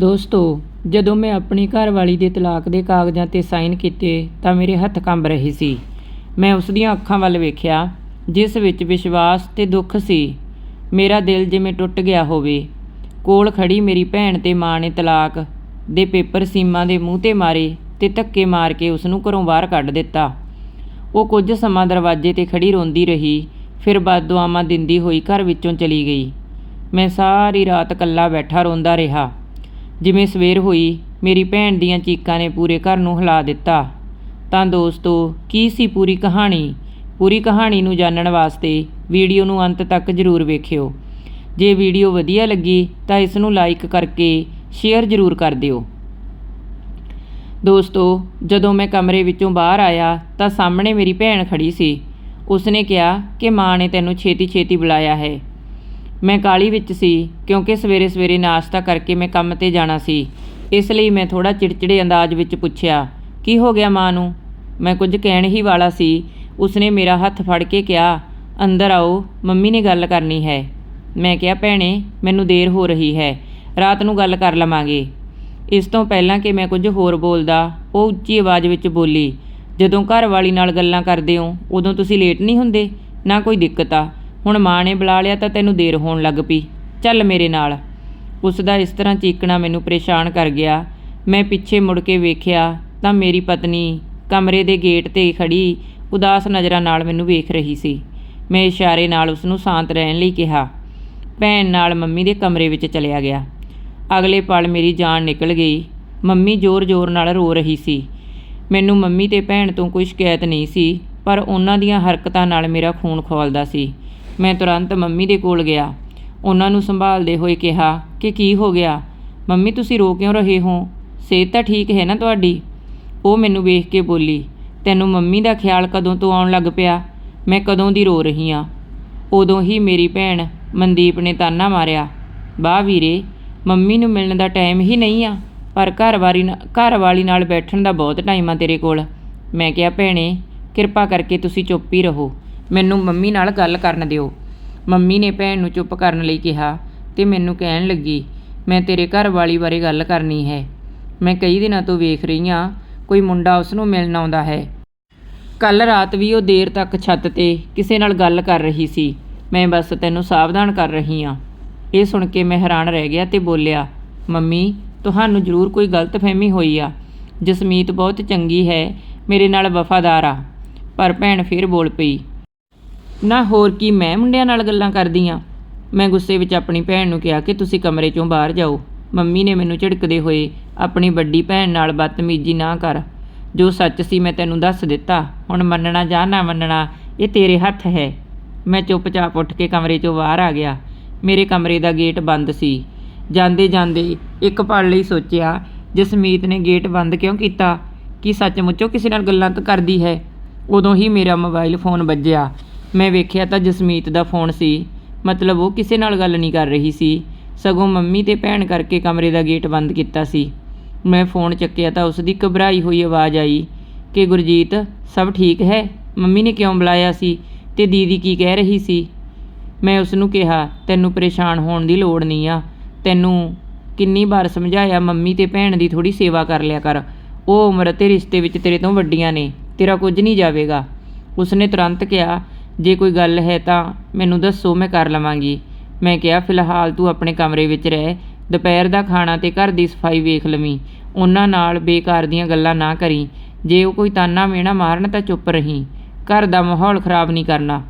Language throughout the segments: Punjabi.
ਦੋਸਤੋ, ਜਦੋਂ ਮੈਂ ਆਪਣੀ ਘਰਵਾਲੀ ਦੇ ਤਲਾਕ ਦੇ ਕਾਗਜ਼ਾਂ ਤੇ ਸਾਈਨ ਕੀਤੇ ਤਾਂ ਮੇਰੇ ਹੱਥ ਕੰਬ ਰਹੇ ਸੀ। ਮੈਂ ਉਸ ਦੀਆਂ ਅੱਖਾਂ ਵੱਲ ਵੇਖਿਆ, ਜਿਸ ਵਿੱਚ ਵਿਸ਼ਵਾਸ ਤੇ ਦੁੱਖ ਸੀ। ਮੇਰਾ ਦਿਲ ਜਿਵੇਂ ਟੁੱਟ ਗਿਆ ਹੋਵੇ। ਕੋਲ ਖੜੀ ਮੇਰੀ ਭੈਣ ਤੇ ਮਾਂ ਨੇ ਤਲਾਕ ਦੇ ਪੇਪਰ ਸੀਮਾ ਦੇ ਮੂੰਹ ਤੇ ਮਾਰੇ ਤੇ ਧੱਕੇ ਮਾਰ ਕੇ ਉਸ ਨੂੰ ਘਰੋਂ ਬਾਹਰ ਕੱਢ ਦਿੱਤਾ। ਉਹ ਕੁਝ ਸਮਾਂ ਦਰਵਾਜ਼ੇ ਤੇ ਖੜੀ ਰੋਂਦੀ ਰਹੀ, ਫਿਰ ਬਦਦੁਆਵਾਂ ਦਿੰਦੀ ਹੋਈ ਘਰ ਵਿੱਚੋਂ ਚਲੀ ਗਈ। ਮੈਂ ਸਾਰੀ ਰਾਤ ਇਕੱਲਾ ਬੈਠਾ ਰੋਂਦਾ ਰਿਹਾ। ਜਿਵੇਂ ਸਵੇਰ ਹੋਈ, ਮੇਰੀ ਭੈਣ ਦੀਆਂ ਚੀਕਾਂ ਨੇ ਪੂਰੇ ਘਰ ਨੂੰ ਹਿਲਾ ਦਿੱਤਾ। ਤਾਂ ਦੋਸਤੋ, ਕੀ ਸੀ ਪੂਰੀ ਕਹਾਣੀ? ਪੂਰੀ ਕਹਾਣੀ ਨੂੰ ਜਾਣਨ ਵਾਸਤੇ ਵੀਡੀਓ ਨੂੰ ਅੰਤ ਤੱਕ ਜ਼ਰੂਰ ਵੇਖਿਓ। ਜੇ ਵੀਡੀਓ ਵਧੀਆ ਲੱਗੀ, ਤਾਂ ਇਸ ਨੂੰ ਲਾਈਕ ਕਰਕੇ ਸ਼ੇਅਰ ਜ਼ਰੂਰ ਕਰ ਦਿਓ। ਦੋਸਤੋ, ਜਦੋਂ ਮੈਂ ਕਮਰੇ ਵਿੱਚੋਂ ਬਾਹਰ ਆਇਆ, ਤਾਂ ਸਾਹਮਣੇ ਮੇਰੀ ਭੈਣ ਖੜੀ ਸੀ। ਉਸਨੇ ਕਿਹਾ ਕਿ ਮਾਂ ਨੇ ਤੈਨੂੰ ਛੇਤੀ ਛੇਤੀ ਬੁਲਾਇਆ ਹੈ। ਮੈਂ ਕਾਲੀ ਵਿੱਚ ਸੀ, ਕਿਉਂਕਿ ਸਵੇਰੇ ਸਵੇਰੇ ਨਾਸ਼ਤਾ ਕਰਕੇ ਮੈਂ ਕੰਮ ਤੇ ਜਾਣਾ ਸੀ। ਇਸ ਲਈ ਮੈਂ ਥੋੜਾ ਚਿੜਚਿੜੇ ਅੰਦਾਜ਼ ਵਿੱਚ ਪੁੱਛਿਆ, ਕੀ ਹੋ ਗਿਆ ਮਾਂ ਨੂੰ? ਮੈਂ ਕੁਝ ਕਹਿਣ ਹੀ ਵਾਲਾ ਸੀ। ਉਸਨੇ ਮੇਰਾ ਹੱਥ ਫੜ ਕੇ ਕਿਹਾ, ਅੰਦਰ ਆਓ, ਮੰਮੀ ਨੇ ਗੱਲ ਕਰਨੀ ਹੈ। ਮੈਂ ਕਿਹਾ, ਭੈਣੇ, ਮੈਨੂੰ ਦੇਰ ਹੋ ਰਹੀ ਹੈ, ਰਾਤ ਨੂੰ ਗੱਲ ਕਰ ਲਵਾਂਗੇ। ਇਸ ਤੋਂ ਪਹਿਲਾਂ ਕਿ ਮੈਂ ਕੁਝ ਹੋਰ ਬੋਲਦਾ, ਉਹ ਉੱਚੀ ਆਵਾਜ਼ ਵਿੱਚ ਬੋਲੀ, ਜਦੋਂ ਘਰ ਵਾਲੀ ਨਾਲ ਗੱਲਾਂ ਕਰਦੇ ਹੋ, ਉਦੋਂ ਤੁਸੀਂ ਲੇਟ ਨਹੀਂ ਹੁੰਦੇ? ਨਾ ਕੋਈ ਦਿੱਕਤ ਆ। ਹੁਣ ਮਾਂ ਨੇ ਬੁਲਾ ਲਿਆ ਤਾਂ ਤੈਨੂੰ ਦੇਰ ਹੋਣ ਲੱਗ ਪਈ। ਚੱਲ ਮੇਰੇ ਨਾਲ। ਉਸ ਦਾ ਇਸ ਤਰ੍ਹਾਂ ਚੀਕਣਾ ਮੈਨੂੰ ਪਰੇਸ਼ਾਨ ਕਰ ਗਿਆ। ਮੈਂ ਪਿੱਛੇ ਮੁੜ ਕੇ ਵੇਖਿਆ ਤਾਂ ਮੇਰੀ ਪਤਨੀ ਕਮਰੇ ਦੇ ਗੇਟ ਤੇ ਖੜੀ ਉਦਾਸ ਨਜ਼ਰਾਂ ਨਾਲ ਮੈਨੂੰ ਵੇਖ ਰਹੀ ਸੀ। ਮੈਂ ਇਸ਼ਾਰੇ ਨਾਲ ਉਸ ਨੂੰ ਸ਼ਾਂਤ ਰਹਿਣ ਲਈ ਕਿਹਾ। ਭੈਣ ਨਾਲ ਮੰਮੀ ਦੇ ਕਮਰੇ ਵਿੱਚ ਚਲਿਆ ਗਿਆ। ਅਗਲੇ ਪਲ ਮੇਰੀ ਜਾਨ ਨਿਕਲ ਗਈ। ਮੰਮੀ ਜ਼ੋਰ-ਜ਼ੋਰ ਨਾਲ ਰੋ ਰਹੀ ਸੀ। ਮੈਨੂੰ ਮੰਮੀ ਤੇ ਭੈਣ ਤੋਂ ਕੋਈ ਸ਼ਿਕਾਇਤ ਨਹੀਂ ਸੀ, ਪਰ ਉਹਨਾਂ ਦੀਆਂ ਹਰਕਤਾਂ ਨਾਲ ਮੇਰਾ ਖੂਨ ਖੋਲਦਾ ਸੀ। ਮੈਂ ਤੁਰੰਤ ਮੰਮੀ ਦੇ ਕੋਲ ਗਿਆ। ਉਹਨਾਂ ਨੂੰ ਸੰਭਾਲਦੇ ਹੋਏ ਕਿਹਾ, ਕਿ ਕੀ ਹੋ ਗਿਆ? ਮੰਮੀ, ਤੁਸੀਂ ਰੋ ਕਿਉਂ ਰਹੇ ਹੋ? ਸਿਹਤ ਤਾਂ ਠੀਕ ਹੈ ਨਾ ਤੁਹਾਡੀ? ਉਹ ਮੈਨੂੰ ਵੇਖ ਕੇ ਬੋਲੀ, ਤੈਨੂੰ ਮੰਮੀ ਦਾ ਖਿਆਲ ਕਦੋਂ ਤੋਂ ਆਉਣ ਲੱਗ ਪਿਆ? ਮੈਂ ਕਦੋਂ ਦੀ ਰੋ ਰਹੀ ਆ ਉਦੋਂ ਹੀ ਮੇਰੀ ਭੈਣ ਮਨਦੀਪ ਨੇ ਤਾਨਾ ਮਾਰਿਆ, ਵਾਹ ਵੀਰੇ, ਮੰਮੀ ਨੂੰ ਮਿਲਣ ਦਾ ਟਾਈਮ ਹੀ ਨਹੀਂ ਆ, ਪਰ ਘਰਵਾਰੀ ਘਰ ਵਾਲੀ ਨਾਲ ਬੈਠਣ ਦਾ ਬਹੁਤ ਟਾਈਮ ਆ ਤੇਰੇ ਕੋਲ। ਮੈਂ ਕਿਹਾ, ਭੈਣੇ, ਕਿਰਪਾ ਕਰਕੇ ਤੁਸੀਂ ਚੁੱਪ ਹੀ ਰਹੋ। ਮੈਨੂੰ ਮੰਮੀ ਨਾਲ ਗੱਲ ਕਰਨ ਦਿਓ। ਮੰਮੀ ਨੇ ਭੈਣ ਨੂੰ ਚੁੱਪ ਕਰਨ ਲਈ ਕਿਹਾ ਤੇ ਮੈਨੂੰ ਕਹਿਣ ਲੱਗੀ, ਮੈਂ ਤੇਰੇ ਘਰ ਵਾਲੀ ਬਾਰੇ ਗੱਲ ਕਰਨੀ ਹੈ। ਮੈਂ ਕਈ ਦਿਨਾਂ ਤੋਂ ਵੇਖ ਰਹੀ ਹਾਂ, ਕੋਈ ਮੁੰਡਾ ਉਸ ਨੂੰ ਮਿਲਣ ਆਉਂਦਾ ਹੈ। ਕੱਲ ਰਾਤ ਵੀ ਉਹ ਦੇਰ ਤੱਕ ਛੱਤ ਤੇ ਕਿਸੇ ਨਾਲ ਗੱਲ ਕਰ ਰਹੀ ਸੀ। ਮੈਂ ਬਸ ਤੈਨੂੰ ਸਾਵਧਾਨ ਕਰ ਰਹੀ ਹਾਂ। ਇਹ ਸੁਣ ਕੇ ਮੈਂ ਹੈਰਾਨ ਰਹਿ ਗਿਆ ਤੇ ਬੋਲਿਆ, ਮੰਮੀ, ਤੁਹਾਨੂੰ ਜ਼ਰੂਰ ਕੋਈ ਗਲਤਫਹਿਮੀ ਹੋਈ ਆ। ਜਸਮੀਤ ਬਹੁਤ ਚੰਗੀ ਹੈ, ਮੇਰੇ ਨਾਲ ਵਫਾਦਾਰ ਆ। ਪਰ ਭੈਣ ਫਿਰ ਬੋਲ ਪਈ ਨਾ ਹੋਰ ਕੀ, ਮੈਂ ਮੁੰਡਿਆਂ ਨਾਲ ਗੱਲਾਂ ਕਰਦੀ ਆ ਮੈਂ ਗੁੱਸੇ ਵਿੱਚ ਆਪਣੀ ਭੈਣ ਨੂੰ ਕਿਹਾ ਕਿ ਤੁਸੀਂ ਕਮਰੇ ਚੋਂ ਬਾਹਰ ਜਾਓ। ਮੰਮੀ ਨੇ ਮੈਨੂੰ ਝਿੜਕਦੇ ਹੋਏ ਆਪਣੀ ਵੱਡੀ ਭੈਣ ਨਾਲ ਬਦਤਮੀਜ਼ੀ ਨਾ ਕਰ। ਜੋ ਸੱਚ ਸੀ ਮੈਂ ਤੈਨੂੰ ਦੱਸ ਦਿੱਤਾ। ਹੁਣ ਮੰਨਣਾ ਜਾਂ ਨਾ ਮੰਨਣਾ, ਇਹ ਤੇਰੇ ਹੱਥ ਹੈ। ਮੈਂ ਚੁੱਪਚਾਪ ਉੱਠ ਕੇ ਕਮਰੇ ਚੋਂ ਬਾਹਰ ਆ ਗਿਆ। ਮੇਰੇ ਕਮਰੇ ਦਾ ਗੇਟ ਬੰਦ ਸੀ। ਜਾਂਦੇ ਜਾਂਦੇ ਇੱਕ ਪਲ ਲਈ ਸੋਚਿਆ, ਜਸਮੀਤ ਨੇ ਗੇਟ ਬੰਦ ਕਿਉਂ ਕੀਤਾ? ਕੀ ਸੱਚਮੁੱਚੋਂ ਕਿਸੇ ਨਾਲ ਗੱਲਾਂ ਤਾਂ ਕਰਦੀ ਹੈ? ਉਦੋਂ ਹੀ ਮੇਰਾ ਮੋਬਾਈਲ ਫੋਨ ਵੱਜਿਆ। ਮੈਂ ਵੇਖਿਆ ਤਾਂ ਜਸਮੀਤ ਦਾ ਫੋਨ ਸੀ। ਮਤਲਬ ਉਹ ਕਿਸੇ ਨਾਲ ਗੱਲ ਨਹੀਂ ਕਰ ਰਹੀ ਸੀ। ਸਗੋਂ ਮੰਮੀ ਤੇ ਭੈਣ ਕਰਕੇ ਕਮਰੇ ਦਾ ਗੇਟ ਬੰਦ ਕੀਤਾ ਸੀ। ਮੈਂ ਫੋਨ ਚੱਕਿਆ ਤਾਂ ਉਸ ਦੀ ਘਬਰਾਈ ਹੋਈ ਆਵਾਜ਼ ਆਈ ਕਿ ਗੁਰਜੀਤ, ਸਭ ਠੀਕ ਹੈ? ਮੰਮੀ ਨੇ ਕਿਉਂ ਬੁਲਾਇਆ ਸੀ ਤੇ ਦੀਦੀ ਕੀ ਕਹਿ ਰਹੀ ਸੀ? ਮੈਂ ਉਸ ਨੂੰ ਕਿਹਾ, ਤੈਨੂੰ ਪਰੇਸ਼ਾਨ ਹੋਣ ਦੀ ਲੋੜ ਨਹੀਂ ਆ। ਤੈਨੂੰ ਕਿੰਨੀ ਵਾਰ ਸਮਝਾਇਆ ਮੰਮੀ ਤੇ ਭੈਣ ਦੀ ਥੋੜੀ ਸੇਵਾ ਕਰ ਲਿਆ ਕਰ। ਉਹ ਉਮਰ ਤੇ ਰਿਸ਼ਤੇ ਵਿੱਚ ਤੇਰੇ ਤੋਂ ਵੱਡੀਆਂ ਨੇ, ਤੇਰਾ ਕੁਝ ਨਹੀਂ ਜਾਵੇਗਾ। ਉਸਨੇ ਤੁਰੰਤ ਕਿਹਾ ਜੇ ਕੋਈ ਗੱਲ ਹੈ ਤਾਂ ਮੈਨੂੰ ਦੱਸੋ, ਮੈਂ ਕਰ ਲਵਾਂਗੀ। ਮੈਂ ਕਿਹਾ, ਫਿਲਹਾਲ ਤੂੰ ਆਪਣੇ ਕਮਰੇ ਵਿੱਚ ਰਹਿ। ਦੁਪਹਿਰ ਦਾ ਖਾਣਾ ਤੇ ਘਰ ਦੀ ਸਫ਼ਾਈ ਵੇਖ ਲਵੀਂ। ਉਹਨਾਂ ਨਾਲ ਬੇਕਾਰ ਦੀਆਂ ਗੱਲਾਂ ਨਾ ਕਰੀ। ਜੇ ਉਹ ਕੋਈ ਤਾਨਾ ਮੇਣਾ ਮਾਰਨ ਤਾਂ ਚੁੱਪ ਰਹੀਂ। ਘਰ ਦਾ ਮਾਹੌਲ ਖਰਾਬ ਨਹੀਂ ਕਰਨਾ।